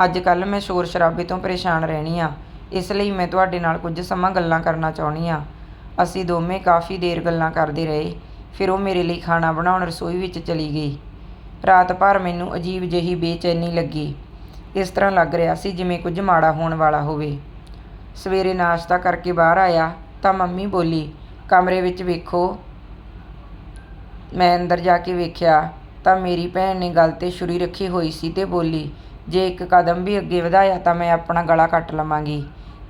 ਅੱਜ ਕੱਲ੍ਹ ਮੈਂ ਸ਼ੋਰ ਸ਼ਰਾਬੇ ਤੋਂ ਪਰੇਸ਼ਾਨ ਰਹਿਣੀ ਆ। ਇਸ ਲਈ ਮੈਂ ਤੁਹਾਡੇ ਨਾਲ ਕੁਝ ਸਮਾਂ ਗੱਲਾਂ ਕਰਨਾ ਚਾਹੁੰਦੀ ਆ। ਅਸੀਂ ਦੋਵੇਂ ਕਾਫੀ ਦੇਰ ਗੱਲਾਂ ਕਰਦੇ ਰਹੇ, ਫਿਰ ਉਹ ਮੇਰੇ ਲਈ ਖਾਣਾ ਬਣਾਉਣ ਰਸੋਈ ਵਿੱਚ ਚਲੀ ਗਈ। ਰਾਤ ਭਰ ਮੈਨੂੰ ਅਜੀਬ ਜਿਹੀ ਬੇਚੈਨੀ ਲੱਗੀ। ਇਸ ਤਰ੍ਹਾਂ ਲੱਗ ਰਿਹਾ ਸੀ ਜਿਵੇਂ ਕੁਝ ਮਾੜਾ ਹੋਣ ਵਾਲਾ ਹੋਵੇ। ਸਵੇਰੇ ਨਾਸ਼ਤਾ ਕਰਕੇ ਬਾਹਰ ਆਇਆ ਤਾਂ ਮੰਮੀ ਬੋਲੀ, ਕਮਰੇ ਵਿੱਚ ਵੇਖੋ। ਮੈਂ ਅੰਦਰ ਜਾ ਕੇ ਵੇਖਿਆ ਤਾਂ ਮੇਰੀ ਭੈਣ ਨੇ ਗੱਲ ਤੇ ਛੁਰੀ ਰੱਖੀ ਹੋਈ ਸੀ ਤੇ ਬੋਲੀ ਜੇ ਇੱਕ ਕਦਮ ਵੀ ਅੱਗੇ ਵਧਾਇਆ ਤਾਂ ਮੈਂ ਆਪਣਾ ਗਲਾ ਕੱਟ ਲਵਾਂਗੀ।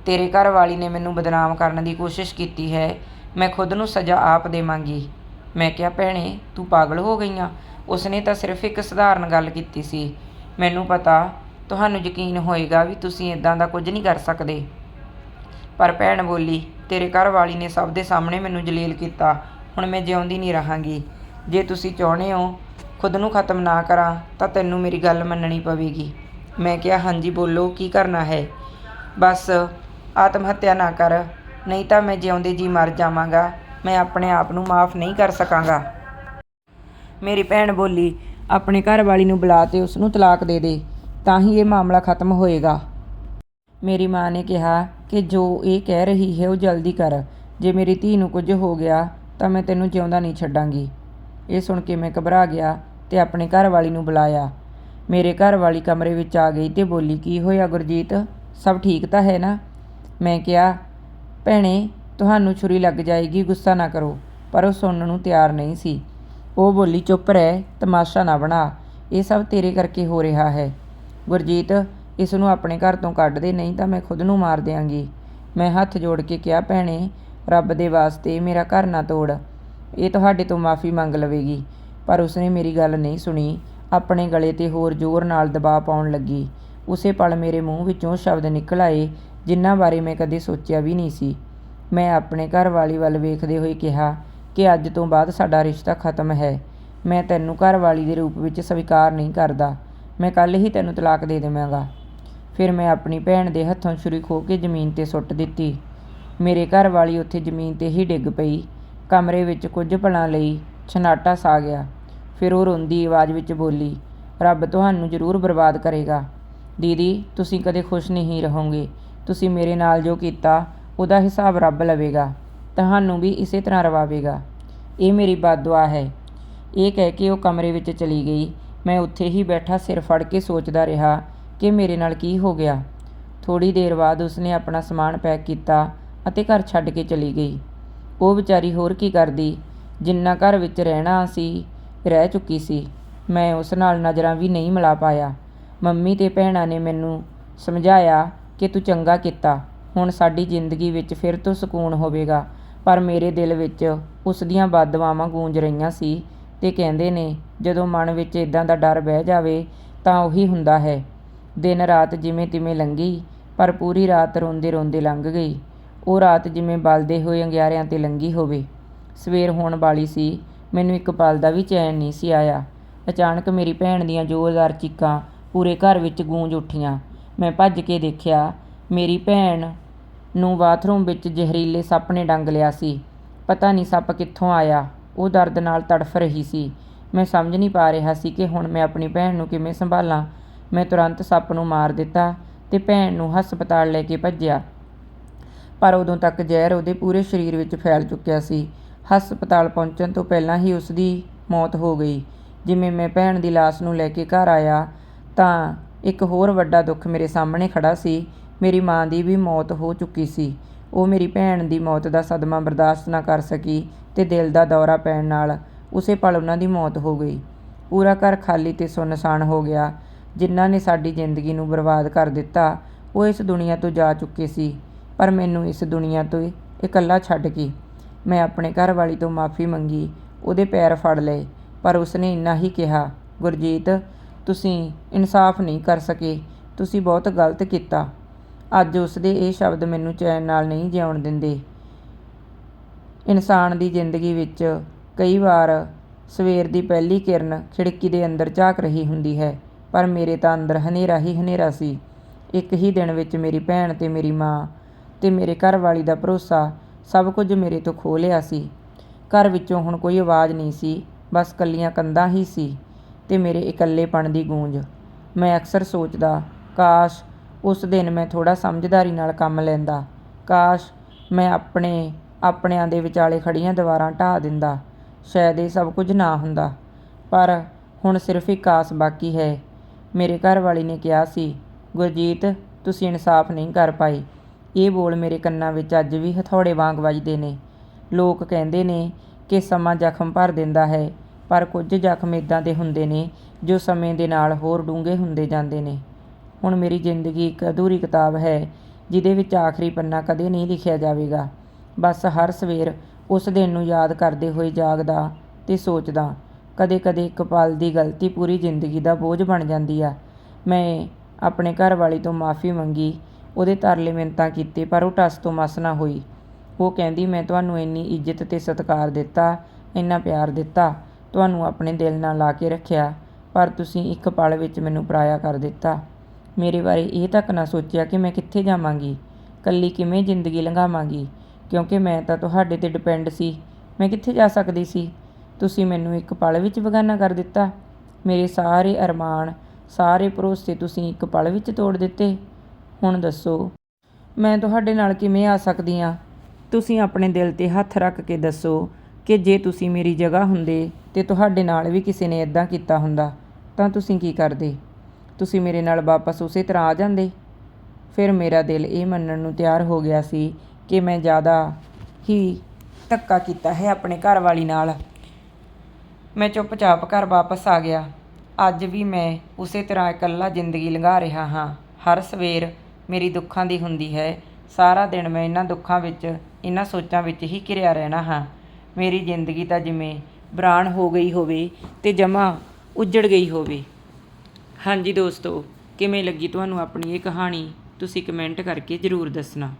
ਤੇਰੇ ਘਰ ਵਾਲੀ ਨੇ ਮੈਨੂੰ ਬਦਨਾਮ ਕਰਨ ਦੀ ਕੋਸ਼ਿਸ਼ ਕੀਤੀ ਹੈ। ਮੈਂ ਖੁਦ ਨੂੰ ਸਜ਼ਾ ਆਪ ਦੇਵਾਂਗੀ। ਮੈਂ ਕਿਹਾ, ਭੈਣੇ, ਤੂੰ ਪਾਗਲ ਹੋ ਗਈਆਂ। ਉਸਨੇ ਤਾਂ ਸਿਰਫ ਇੱਕ ਸਧਾਰਨ ਗੱਲ ਕੀਤੀ ਸੀ। ਮੈਨੂੰ ਪਤਾ, ਤੁਹਾਨੂੰ ਯਕੀਨ ਹੋਏਗਾ ਵੀ ਤੁਸੀਂ ਇਦਾਂ ਦਾ ਕੁਝ ਨਹੀਂ ਕਰ ਸਕਦੇ। ਪਰ ਭੈਣ ਬੋਲੀ, ਤੇਰੇ ਘਰ ਵਾਲੀ ਨੇ ਸਭ ਦੇ ਸਾਹਮਣੇ ਮੈਨੂੰ ਜਲੀਲ ਕੀਤਾ। ਹੁਣ ਮੈਂ ਜਿਉਂਦੀ ਨਹੀਂ ਰਹਾਂਗੀ। ਜੇ ਤੁਸੀਂ ਚਾਹੁੰਦੇ ਹੋ ਖੁਦ ਨੂੰ ਖਤਮ ਨਾ ਕਰਾਂ, ਤਾਂ ਤੈਨੂੰ ਮੇਰੀ ਗੱਲ ਮੰਨਣੀ ਪਵੇਗੀ। ਮੈਂ ਕਿਹਾ, ਹਾਂਜੀ, ਬੋਲੋ, ਕੀ ਕਰਨਾ ਹੈ? ਬਸ ਆਤਮ ਹੱਤਿਆ ਨਾ ਕਰ, ਨਹੀਂ ਤਾਂ ਮੈਂ ਜਿਉਂਦੇ ਜੀ ਮਰ ਜਾਵਾਂਗਾ। ਮੈਂ ਆਪਣੇ ਆਪ ਨੂੰ ਮਾਫ ਨਹੀਂ ਕਰ ਸਕਾਂਗਾ। ਮੇਰੀ ਭੈਣ ਬੋਲੀ, ਆਪਣੇ ਘਰ ਵਾਲੀ ਨੂੰ ਬੁਲਾ ਤੇ ਉਸ ਨੂੰ ਤਲਾਕ ਦੇ ਦੇ, ਤਾਂ ਹੀ ਇਹ ਮਾਮਲਾ ਖਤਮ ਹੋਏਗਾ। ਮੇਰੀ ਮਾਂ ਨੇ ਕਿਹਾ ਕਿ ਜੋ ਇਹ ਕਹਿ ਰਹੀ ਹੈ, ਉਹ ਜਲਦੀ ਕਰ। ਜੇ ਮੇਰੀ ਧੀ ਨੂੰ ਕੁਝ ਹੋ ਗਿਆ, ਤਾਂ ਮੈਂ ਤੈਨੂੰ ਜਿਉਂਦਾ ਨਹੀਂ ਛੱਡਾਂਗੀ। ਇਹ ਸੁਣ ਕੇ ਮੈਂ ਘਬਰਾ ਗਿਆ ਤੇ ਆਪਣੇ ਘਰ ਵਾਲੀ ਨੂੰ ਬੁਲਾਇਆ। ਮੇਰੇ ਘਰ ਵਾਲੀ ਕਮਰੇ ਵਿੱਚ ਆ ਗਈ ਤੇ ਬੋਲੀ, ਕੀ ਹੋਇਆ ਗੁਰਜੀਤ? ਸਭ ਠੀਕ ਤਾਂ ਹੈ ਨਾ? ਮੈਂ ਕਿਹਾ, ਭੈਣੇ, ਤੁਹਾਨੂੰ ਛੁਰੀ ਲੱਗ ਜਾਏਗੀ, ਗੁੱਸਾ ਨਾ ਕਰੋ, ਪਰ ਉਹ ਸੁਣਨ ਨੂੰ ਤਿਆਰ ਨਹੀਂ ਸੀ। ਉਹ ਬੋਲੀ, ਚੁੱਪ ਰਹਿ, ਤਮਾਸ਼ਾ ਨਾ ਬਣਾ, ਇਹ ਸਭ ਤੇਰੇ ਕਰਕੇ ਹੋ ਰਿਹਾ ਹੈ। ਗੁਰਜੀਤ, ਇਸ ਨੂੰ ਆਪਣੇ ਘਰ ਤੋਂ ਕੱਢ ਦੇ, ਨਹੀਂ ਤਾਂ ਮੈਂ ਖੁਦ ਨੂੰ ਮਾਰ ਦਿਆਂਗੀ। ਮੈਂ ਹੱਥ ਜੋੜ ਕੇ ਕਿਹਾ, ਭੈਣੇ, ਰੱਬ ਦੇ ਵਾਸਤੇ ਮੇਰਾ ਘਰ ਨਾ ਤੋੜ, ਇਹ ਤੁਹਾਡੇ ਤੋਂ ਮਾਫੀ ਮੰਗ ਲਵੇਗੀ। ਪਰ ਉਸਨੇ ਮੇਰੀ ਗੱਲ ਨਹੀਂ ਸੁਣੀ। ਆਪਣੇ ਗਲੇ ਤੇ ਹੋਰ ਜ਼ੋਰ ਨਾਲ ਦਬਾਅ ਪਾਉਣ ਲੱਗੀ। ਉਸੇ ਪਲ ਮੇਰੇ ਮੂੰਹ ਵਿੱਚੋਂ ਸ਼ਬਦ ਨਿਕਲ ਆਏ, ਜਿਨ੍ਹਾਂ ਬਾਰੇ ਮੈਂ ਕਦੇ ਸੋਚਿਆ ਵੀ ਨਹੀਂ ਸੀ। ਮੈਂ ਆਪਣੇ ਘਰਵਾਲੀ ਵੱਲ ਵੇਖਦੇ ਹੋਏ ਕਿਹਾ ਕਿ ਅੱਜ ਤੋਂ ਬਾਅਦ ਸਾਡਾ ਰਿਸ਼ਤਾ ਖਤਮ ਹੈ। ਮੈਂ ਤੈਨੂੰ ਘਰਵਾਲੀ ਦੇ ਰੂਪ ਵਿੱਚ ਸਵੀਕਾਰ ਨਹੀਂ ਕਰਦਾ। ਮੈਂ ਕੱਲ੍ਹ ਹੀ ਤੈਨੂੰ ਤਲਾਕ ਦੇ ਦੇਵਾਂਗਾ। ਫਿਰ ਮੈਂ ਆਪਣੀ ਭੈਣ ਦੇ ਹੱਥੋਂ ਛੁਰੀ ਖੋਹ ਕੇ ਜ਼ਮੀਨ ਤੇ ਸੁੱਟ ਦਿੱਤੀ। ਮੇਰੇ ਘਰਵਾਲੀ ਉੱਥੇ ਜ਼ਮੀਨ ਤੇ ਹੀ ਡਿੱਗ ਪਈ। ਕਮਰੇ ਵਿੱਚ ਕੁਝ ਪਲਾਂ ਲਈ ਛਨਾਟਾ ਛਾ ਗਿਆ। ਫਿਰ ਉਹ ਰੋਂਦੀ ਆਵਾਜ਼ ਵਿੱਚ ਬੋਲੀ, ਰੱਬ ਤੁਹਾਨੂੰ ਜ਼ਰੂਰ ਬਰਬਾਦ ਕਰੇਗਾ। ਦੀਦੀ, ਤੁਸੀਂ ਕਦੇ ਖੁਸ਼ ਨਹੀਂ ਰਹੋਗੇ। ਤੁਸੀਂ ਮੇਰੇ ਨਾਲ ਜੋ ਕੀਤਾ, ਉਹਦਾ ਹਿਸਾਬ ਰੱਬ ਲਵੇਗਾ। ਤੁਹਾਨੂੰ ਵੀ ਇਸੇ ਤਰ੍ਹਾਂ ਰਵਾਵੇਗਾ। ਇਹ ਮੇਰੀ ਬਦਦੁਆ ਹੈ। ਇਹ ਕਹਿ ਕੇ ਉਹ ਕਮਰੇ ਵਿੱਚ ਚਲੀ ਗਈ। ਮੈਂ ਉੱਥੇ ਹੀ ਬੈਠਾ ਸਿਰ ਫੜ ਕੇ ਸੋਚਦਾ ਰਿਹਾ ਕਿ ਮੇਰੇ ਨਾਲ ਕੀ ਹੋ ਗਿਆ। ਥੋੜੀ ਦੇਰ ਬਾਅਦ ਉਸਨੇ ਆਪਣਾ ਸਮਾਨ ਪੈਕ ਕੀਤਾ ਅਤੇ ਘਰ ਛੱਡ ਕੇ ਚਲੀ ਗਈ। ਉਹ ਵਿਚਾਰੀ ਹੋਰ ਕੀ ਕਰਦੀ? ਜਿੰਨਾ ਘਰ ਵਿੱਚ ਰਹਿਣਾ ਸੀ ਰਹਿ ਚੁੱਕੀ ਸੀ। ਮੈਂ ਉਸ ਨਾਲ ਨਜ਼ਰਾਂ ਵੀ ਨਹੀਂ ਮਿਲਾ ਪਾਇਆ। ਮੰਮੀ ਤੇ ਭੈਣਾਂ ਨੇ ਮੈਨੂੰ ਸਮਝਾਇਆ ਕਿ ਤੂੰ ਚੰਗਾ ਕੀਤਾ। ਹੁਣ ਸਾਡੀ ਜ਼ਿੰਦਗੀ ਵਿੱਚ ਫਿਰ ਤੋਂ ਸਕੂਨ ਹੋਵੇਗਾ। ਪਰ ਮੇਰੇ ਦਿਲ ਵਿੱਚ ਉਸ ਦੀਆਂ ਬਦਦੁਆਵਾਂ ਗੂੰਜ ਰਹੀਆਂ ਸੀ ਤੇ ਕਹਿੰਦੇ ਨੇ, ਜਦੋਂ ਮਨ ਵਿੱਚ ਇਦਾਂ ਦਾ ਡਰ ਬਹਿ ਜਾਵੇ ਤਾਂ ਉਹੀ ਹੁੰਦਾ ਹੈ। ਦਿਨ ਰਾਤ ਜਿਵੇਂ ਤਿਵੇਂ ਲੰਘੀ, ਪਰ ਪੂਰੀ ਰਾਤ ਰੋਂਦੇ ਰੋਂਦੇ ਲੰਘ ਗਈ। ਉਹ ਰਾਤ ਜਿਵੇਂ ਬਲਦੇ ਹੋਏ ਅੰਗਿਆਰਿਆਂ ਤੇ ਲੰਘੀ ਹੋਵੇ। ਸਵੇਰ ਹੋਣ ਵਾਲੀ ਸੀ। ਮੈਨੂੰ ਇੱਕ ਪਲ ਦਾ ਵੀ ਚੈਨ ਨਹੀਂ ਸੀ ਆਇਆ। ਅਚਾਨਕ ਮੇਰੀ ਭੈਣ ਦੀਆਂ ਜ਼ੋਰਦਾਰ ਚੀਕਾਂ ਪੂਰੇ ਘਰ ਵਿੱਚ ਗੂੰਜ ਉੱਠੀਆਂ। ਮੈਂ ਭੱਜ ਕੇ ਦੇਖਿਆ, ਮੇਰੀ ਭੈਣ ਨੂੰ ਬਾਥਰੂਮ ਵਿੱਚ ਜ਼ਹਿਰੀਲੇ ਸੱਪ ਨੇ ਡੰਗ ਲਿਆ ਸੀ। ਪਤਾ ਨਹੀਂ ਸੱਪ ਕਿੱਥੋਂ ਆਇਆ। ਉਹ ਦਰਦ ਨਾਲ ਤੜਫ ਰਹੀ ਸੀ। ਮੈਂ ਸਮਝ ਨਹੀਂ ਪਾ ਰਿਹਾ ਸੀ ਕਿ ਹੁਣ ਮੈਂ ਆਪਣੀ ਭੈਣ ਨੂੰ ਕਿਵੇਂ ਸੰਭਾਲਾਂ। ਮੈਂ ਤੁਰੰਤ ਸੱਪ ਨੂੰ ਮਾਰ ਦਿੱਤਾ ਤੇ ਭੈਣ ਨੂੰ ਹਸਪਤਾਲ ਲੈ ਕੇ ਭੱਜਿਆ। ਪਰ ਉਦੋਂ ਤੱਕ ਜ਼ਹਿਰ ਉਹਦੇ ਪੂਰੇ ਸਰੀਰ ਵਿੱਚ ਫੈਲ ਚੁੱਕਿਆ ਸੀ। ਹਸਪਤਾਲ ਪਹੁੰਚਣ ਤੋਂ ਪਹਿਲਾਂ ਹੀ ਉਸ ਦੀ ਮੌਤ ਹੋ ਗਈ। ਜਿਵੇਂ ਮੈਂ ਭੈਣ ਦੀ ਲਾਸ਼ ਨੂੰ ਲੈ ਕੇ ਘਰ ਆਇਆ, ਤਾਂ ਇੱਕ ਹੋਰ ਵੱਡਾ ਦੁੱਖ ਮੇਰੇ ਸਾਹਮਣੇ ਖੜਾ ਸੀ। ਮੇਰੀ ਮਾਂ ਦੀ ਵੀ ਮੌਤ ਹੋ ਚੁੱਕੀ ਸੀ। ਉਹ ਮੇਰੀ ਭੈਣ ਦੀ ਮੌਤ ਦਾ ਸਦਮਾ ਬਰਦਾਸ਼ਤ ਨਾ ਕਰ ਸਕੀ ਤੇ ਦਿਲ ਦਾ ਦੌਰਾ ਪੈਣ ਨਾਲ ਉਸੇ ਪਲ ਉਹਨਾਂ ਦੀ ਮੌਤ ਹੋ ਗਈ। ਪੂਰਾ ਘਰ ਖਾਲੀ ਤੇ ਸੁੰਨਸਾਨ ਹੋ ਗਿਆ। ਜਿਨ੍ਹਾਂ ਨੇ ਸਾਡੀ ਜ਼ਿੰਦਗੀ ਨੂੰ ਬਰਬਾਦ ਕਰ ਦਿੱਤਾ, ਉਹ ਇਸ ਦੁਨੀਆ ਤੋਂ ਜਾ ਚੁੱਕੇ ਸੀ। ਪਰ ਮੈਨੂੰ ਇਸ ਦੁਨੀਆ ਤੋਂ ਇਕੱਲਾ ਛੱਡ ਕੇ ਮੈਂ ਆਪਣੇ ਘਰਵਾਲੀ ਤੋਂ ਮਾਫੀ ਮੰਗੀ, ਉਹਦੇ ਪੈਰ ਫੜ ਲਏ, ਪਰ ਉਸਨੇ ਇੰਨਾ ਹੀ ਕਿਹਾ, ਗੁਰਜੀਤ, ਤੁਸੀਂ ਇਨਸਾਫ ਨਹੀਂ ਕਰ ਸਕੇ, ਤੁਸੀਂ ਬਹੁਤ ਗਲਤ ਕੀਤਾ। ਅੱਜ ਉਸਦੇ ਇਹ ਸ਼ਬਦ ਮੈਨੂੰ ਚੈਨ ਨਾਲ ਨਹੀਂ ਜਿਉਣ ਦਿੰਦੇ। ਇਨਸਾਨ ਦੀ ਜ਼ਿੰਦਗੀ ਵਿੱਚ ਕਈ ਵਾਰ ਸਵੇਰ ਦੀ ਪਹਿਲੀ ਕਿਰਨ ਖਿੜਕੀ ਦੇ ਅੰਦਰ ਝਾਕ ਰਹੀ ਹੁੰਦੀ ਹੈ, ਪਰ ਮੇਰੇ ਤਾਂ ਅੰਦਰ ਹਨੇਰਾ ਹੀ ਹਨੇਰਾ ਸੀ। ਇੱਕ ਹੀ ਦਿਨ ਵਿੱਚ ਮੇਰੀ ਭੈਣ ਤੇ ਮੇਰੀ ਮਾਂ ਤੇ ਮੇਰੇ ਘਰ ਵਾਲੀ ਦਾ ਭਰੋਸਾ ਸਭ ਕੁਝ ਮੇਰੇ ਤੋਂ ਖੋਹ ਲਿਆ ਸੀ। ਘਰ ਵਿੱਚੋਂ ਹੁਣ ਕੋਈ ਆਵਾਜ਼ ਨਹੀਂ ਸੀ, ਬਸ ਕੱਲੀਆਂ ਕੰਧਾਂ ਹੀ ਸੀ ਤੇ ਮੇਰੇ ਇਕੱਲੇਪਣ ਦੀ ਗੂੰਜ। ਮੈਂ ਅਕਸਰ ਸੋਚਦਾ, ਕਾਸ਼ ਉਸ ਦਿਨ ਮੈਂ ਥੋੜਾ ਸਮਝਦਾਰੀ ਨਾਲ ਕੰਮ ਲੈਂਦਾ। ਕਾਸ਼ ਮੈਂ ਆਪਣੇ, ਆਪਣਿਆਂ ਦੇ ਵਿਚਾਲੇ ਖੜੀਆਂ ਦੀਵਾਰਾਂ ਢਾਹ ਦਿੰਦਾ। ਸ਼ਾਇਦ ਇਹ ਸਭ ਕੁਝ ਨਾ ਹੁੰਦਾ। ਪਰ ਹੁਣ ਸਿਰਫ ਇੱਕ ਆਸ ਬਾਕੀ ਹੈ। ਮੇਰੇ ਘਰ ਵਾਲੀ ਨੇ ਕਿਹਾ ਸੀ, ਗੁਰਜੀਤ, ਤੁਸੀਂ ਇਨਸਾਫ ਨਹੀਂ ਕਰ ਪਾਏ। ਇਹ ਬੋਲ ਮੇਰੇ ਕੰਨਾਂ ਵਿੱਚ ਅੱਜ ਵੀ ਹਥੌੜੇ ਵਾਂਗ ਵੱਜਦੇ ਨੇ। ਲੋਕ ਕਹਿੰਦੇ ਨੇ ਕਿ ਸਮਾਂ ਜ਼ਖਮ ਭਰ ਦਿੰਦਾ ਹੈ, ਪਰ ਕੁਝ ਜ਼ਖਮ ਇਦਾਂ ਦੇ ਹੁੰਦੇ ਨੇ ਜੋ ਸਮੇਂ ਦੇ ਨਾਲ ਹੋਰ ਡੂੰਘੇ ਹੁੰਦੇ ਜਾਂਦੇ ਨੇ। ਹੁਣ ਮੇਰੀ ਜ਼ਿੰਦਗੀ ਇੱਕ ਅਧੂਰੀ ਕਿਤਾਬ ਹੈ, ਜਿਹਦੇ ਵਿੱਚ ਆਖਰੀ ਪੰਨਾ ਕਦੇ ਨਹੀਂ ਲਿਖਿਆ ਜਾਵੇਗਾ। ਬਸ ਹਰ ਸਵੇਰ ਉਸ ਦਿਨ ਨੂੰ ਯਾਦ ਕਰਦੇ ਹੋਏ ਜਾਗਦਾ ਤੇ ਸੋਚਦਾ, ਕਦੇ-ਕਦੇ ਇੱਕ ਪਲ ਦੀ ਗਲਤੀ ਪੂਰੀ ਜ਼ਿੰਦਗੀ ਦਾ ਬੋਝ ਬਣ ਜਾਂਦੀ ਆ। ਮੈਂ ਆਪਣੇ ਘਰ ਵਾਲੀ ਤੋਂ ਮਾਫੀ ਮੰਗੀ ਉਹਦੇ ਤਰਲੇ ਮਿੰਨਤਾਂ ਕੀਤੇ, ਪਰ ਉਹ ਟਸ ਤੋਂ ਮਸ ਨਾ ਹੋਈ। ਉਹ ਕਹਿੰਦੀ, ਮੈਂ ਤੁਹਾਨੂੰ ਇੰਨੀ ਇੱਜ਼ਤ ਤੇ ਸਤਿਕਾਰ ਦਿੱਤਾ, ਇੰਨਾ ਪਿਆਰ ਦਿੱਤਾ, ਤੁਹਾਨੂੰ ਆਪਣੇ ਦਿਲ ਨਾਲ ਲਾ ਕੇ ਰੱਖਿਆ, ਪਰ ਤੁਸੀਂ ਇੱਕ ਪਲ ਵਿੱਚ ਮੈਨੂੰ ਪਰਾਇਆ ਕਰ ਦਿੱਤਾ। ਮੇਰੇ ਬਾਰੇ ਇਹ ਤੱਕ ਨਾ ਸੋਚਿਆ ਕਿ ਮੈਂ ਕਿੱਥੇ ਜਾਵਾਂਗੀ, ਕੱਲੀ ਕਿਵੇਂ ਜ਼ਿੰਦਗੀ ਲੰਘਾਵਾਂਗੀ, ਕਿਉਂਕਿ ਮੈਂ ਤਾਂ ਤੁਹਾਡੇ ਤੇ ਡਿਪੈਂਡ ਸੀ। ਮੈਂ ਕਿੱਥੇ ਜਾ ਸਕਦੀ ਸੀ? ਤੁਸੀਂ ਮੈਨੂੰ ਇੱਕ ਪਲ ਵਿੱਚ ਬੇਗਾਨਾ ਕਰ ਦਿੱਤਾ। ਮੇਰੇ ਸਾਰੇ ਅਰਮਾਨ, ਸਾਰੇ ਭਰੋਸੇ ਤੁਸੀਂ ਇੱਕ ਪਲ ਵਿੱਚ ਤੋੜ ਦਿੱਤੇ। ਹੁਣ ਦੱਸੋ, ਮੈਂ ਤੁਹਾਡੇ ਨਾਲ ਕਿਵੇਂ ਆ ਸਕਦੀ ਹਾਂ? ਤੁਸੀਂ ਆਪਣੇ ਦਿਲ ਤੇ ਹੱਥ ਰੱਖ ਕੇ ਦੱਸੋ ਕਿ ਜੇ ਤੁਸੀਂ ਮੇਰੀ ਜਗ੍ਹਾ ਹੁੰਦੇ ਤੇ ਤੁਹਾਡੇ ਨਾਲ ਵੀ ਕਿਸੇ ਨੇ ਇਦਾਂ ਕੀਤਾ ਹੁੰਦਾ, ਤਾਂ ਤੁਸੀਂ ਕੀ ਕਰਦੇ? ਤੁਸੀਂ ਮੇਰੇ ਨਾਲ ਵਾਪਸ ਉਸੇ ਤਰ੍ਹਾਂ ਆ ਜਾਂਦੇ? ਫਿਰ ਮੇਰਾ ਦਿਲ ਇਹ ਮੰਨਣ ਨੂੰ ਤਿਆਰ ਹੋ ਗਿਆ ਸੀ ਕਿ ਮੈਂ ਜ਼ਿਆਦਾ ਹੀ ਧੱਕਾ ਕੀਤਾ ਹੈ ਆਪਣੇ ਘਰ ਵਾਲੀ ਨਾਲ। ਮੈਂ ਚੁੱਪਚਾਪ ਘਰ ਵਾਪਸ ਆ ਗਿਆ। ਅੱਜ ਵੀ ਮੈਂ ਉਸੇ ਤਰ੍ਹਾਂ ਇਕੱਲਾ ਜ਼ਿੰਦਗੀ ਲੰਘਾ ਰਿਹਾ ਹਾਂ। ਹਰ ਸਵੇਰ ਮੇਰੀ ਦੁੱਖਾਂ ਦੀ ਹੁੰਦੀ ਹੈ। ਸਾਰਾ ਦਿਨ ਮੈਂ ਇਹਨਾਂ ਦੁੱਖਾਂ ਵਿੱਚ ਇਹਨਾਂ ਸੋਚਾਂ ਵਿੱਚ ਹੀ ਘਿਰਿਆ ਰਹਿਣਾ ਹਾਂ। ਮੇਰੀ ਜ਼ਿੰਦਗੀ ਤਾਂ ਜਿਵੇਂ ਬਰਾਨ ਹੋ ਗਈ ਹੋਵੇ ਤੇ ਜਮਾ ਉੱਜੜ ਗਈ ਹੋਵੇ। ਹਾਂਜੀ ਦੋਸਤੋ, ਕਿਵੇਂ ਲੱਗੀ ਤੁਹਾਨੂੰ ਆਪਣੀ ਇਹ ਕਹਾਣੀ? ਤੁਸੀਂ ਕਮੈਂਟ ਕਰਕੇ ਜ਼ਰੂਰ ਦੱਸਣਾ।